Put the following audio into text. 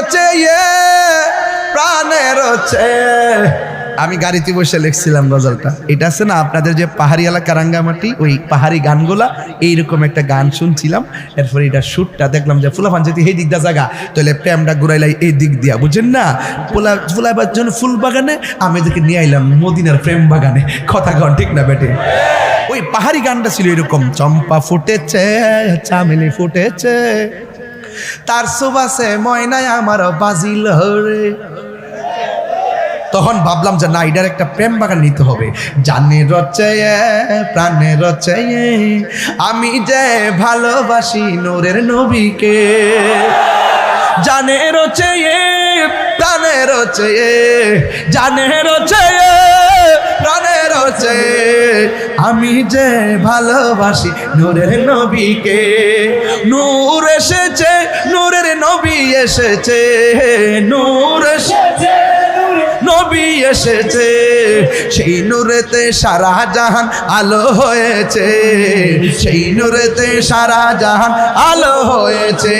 রচে ইয়ে প্রাণের রচে আমি গাড়িতে বসে লিখছিলাম গজলটা। এটা আছে না, আপনাদের যে পাহাড়ি এলাকা রাঙ্গামাটি ওই পাহাড়ি গানগুলা, এইরকম একটা গান শুনছিলাম। এরপরে এটা শুটটা দেখলাম যে ফুলাফান যদি এই দিক দা জায়গা তাহলে প্রেমটা ঘুরাইলাই এই দিক দিয়া, বুঝেন না? ফুলা ফুলাবার জন্য ফুল বাগানে, আমি এদেরকে নিয়ে আইলাম মদিনার প্রেম বাগানে। কথা কন, ঠিক না বেটে? ওই পাহাড়ি গানটা ছিল এরকম, চম্পা ফুটেছে, চামেলি ফুটেছে তার সুবাসে ময়নায় আমার বাজিল রে তখন ভাবলাম যে না, এটার একটা প্রেম বাগান নিতে হবে। জানে রচে প্রাণে রচে আমি যে ভালোবাসি নূরের নবীকে। জানে রচে প্রাণে রচে জানে রচে প্রাণে রচে আমি যে ভালোবাসি নূরের নবীকে। নূর এসেছে এসেছে, নূর এসেছে, নবী এসেছে। সেই নূরেতে সারা জাহান আলো হয়েছে, সেই নূরেতে সারা জাহান আলো হয়েছে।